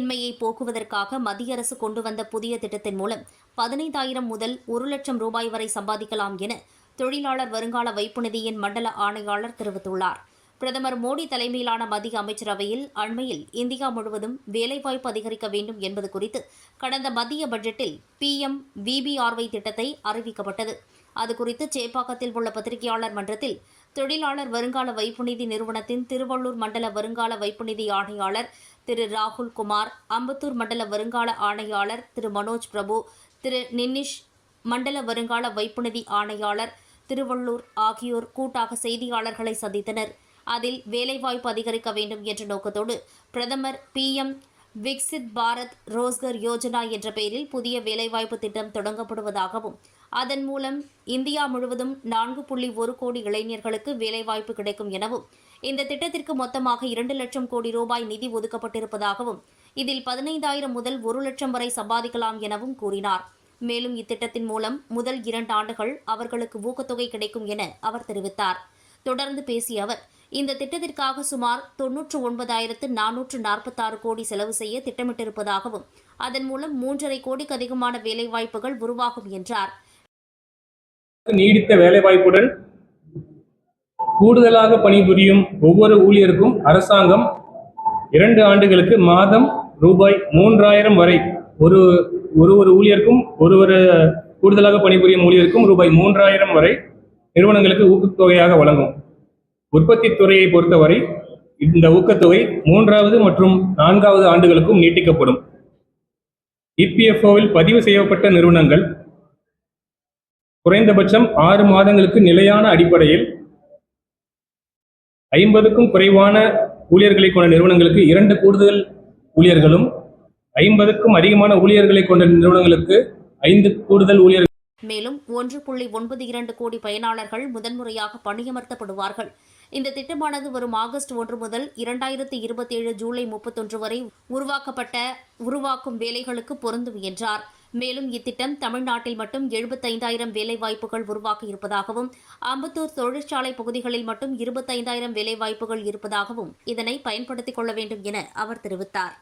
உருவாக்குவதற்காக மத்திய அரசு கொண்டு வந்த புதிய திட்டத்தின் மூலம் பதினைந்தாயிரம் முதல் ஒரு லட்சம் ரூபாய் வரை சம்பாதிக்கலாம் என தொழிலாளர் வருங்கால வைப்பு நிதியின் மண்டல ஆணையாளர் தெரிவித்துள்ளார். பிரதமர் மோடி தலைமையிலான மத்திய அமைச்சரவையில் அண்மையில் இந்தியா முழுவதும் வேலைவாய்ப்பு அதிகரிக்க வேண்டும் என்பது குறித்து கடந்த மத்திய பட்ஜெட்டில் பிஎம் விபிஆர்ஒய் திட்டத்தை அறிவிக்கப்பட்டது. அது குறித்து சேப்பாக்கத்தில் உள்ள பத்திரிகையாளர் மன்றத்தில் தொழிலாளர் வருங்கால வைப்பு நிதி நிறுவனத்தின் திருவள்ளூர் மண்டல வருங்கால வைப்பு நிதி ஆணையாளர் திரு ராகுல் குமார் அம்பத்தூர் மண்டல வருங்கால ஆணையாளர் திரு மனோஜ் பிரபு திரு நின்னிஷ் மண்டல வருங்கால வைப்பு நிதி ஆணையாளர் திருவள்ளூர் ஆகியோர் கூட்டாக செய்தியாளர்களை சந்தித்தனர். அதில் வேலைவாய்ப்பு அதிகரிக்க வேண்டும் என்ற நோக்கத்தோடு பிரதமர் பிஎம் விக்சித் பாரத் ரோஸ்கர் யோஜனா என்ற பெயரில் புதிய வேலைவாய்ப்பு திட்டம் தொடங்கப்படுவதாகவும் அதன் மூலம் இந்தியா முழுவதும் நான்கு புள்ளி ஒரு கோடி இளைஞர்களுக்கு வேலைவாய்ப்பு கிடைக்கும் எனவும் இந்த திட்டத்திற்கு மொத்தமாக இரண்டு லட்சம் கோடி ரூபாய் நிதி ஒதுக்கப்பட்டிருப்பதாகவும் இதில் பதினைந்தாயிரம் முதல் ஒரு லட்சம் வரை சம்பாதிக்கலாம் எனவும் கூறினார். மேலும் இத்திட்டத்தின் மூலம் முதல் இரண்டு ஆண்டுகள் அவர்களுக்கு ஊக்கத்தொகை கிடைக்கும் என அவர் தெரிவித்தார். தொடர்ந்து பேசிய அவர் இந்த திட்டத்திற்காக சுமார் தொன்னூற்று ஒன்பதாயிரத்து நானூற்று நாற்பத்தாறு கோடி செலவு செய்ய திட்டமிட்டிருப்பதாகவும் அதன் மூலம் மூன்றரை கோடிக்கு அதிகமான வேலைவாய்ப்புகள் உருவாகும் என்றார். நீடித்த வேலைவாய்ப்புடன் கூடுதலாக பணிபுரியும் ஒவ்வொரு ஊழியருக்கும் அரசாங்கம் இரண்டு ஆண்டுகளுக்கு மாதம் ரூபாய் மூன்றாயிரம் வரை ஒரு ஒரு ஒரு ஊழியருக்கும் ஒரு ஒரு கூடுதலாக பணிபுரியும் ஊழியருக்கும் ரூபாய் மூன்றாயிரம் வரை நிறுவனங்களுக்கு ஊக்கத்தொகையாக வழங்கும். உற்பத்தி துறையை பொறுத்தவரை இந்த ஊக்கத்தொகை மூன்றாவது மற்றும் நான்காவது ஆண்டுகளுக்கும் நீட்டிக்கப்படும். இபிஎஃப்ஓவில் பதிவு செய்யப்பட்ட நிறுவனங்கள் குறைந்தபட்சம் ஆறு மாதங்களுக்கு நிலையான அடிப்படையில் ஐம்பதுக்கும் குறைவான ஊழியர்களை கொண்ட நிறுவனங்களுக்கு இரண்டு கூடுதல் ஊழியர்களும் ஐம்பதுக்கும் அதிகமான ஊழியர்களை கொண்ட நிறுவனங்களுக்கு ஐந்து கூடுதல் ஊழியர்கள் மேலும் ஒன்று புள்ளி ஒன்பது இரண்டு கோடி பயனாளர்கள் முதன்முறையாக பணியமர்த்தப்படுவார்கள். இந்த திட்டமானது வரும் ஆகஸ்ட் ஒன்று முதல் இரண்டாயிரத்தி இருபத்தேழு ஜூலை முப்பத்தொன்று வரை உருவாக்கப்பட்ட உருவாக்கும் வேலைகளுக்கு பொருந்தும் என்றார். மேலும் இத்திட்டம் தமிழ்நாட்டில் மட்டும் எழுபத்தைந்தாயிரம் வேலைவாய்ப்புகள் உருவாக்க இருப்பதாகவும் அம்பத்தூர் தொழிற்சாலை பகுதிகளில் மட்டும் இருபத்தைந்தாயிரம் வேலைவாய்ப்புகள் இருப்பதாகவும் இதனை பயன்படுத்திக் கொள்ள வேண்டும் என அவர் தெரிவித்தார்.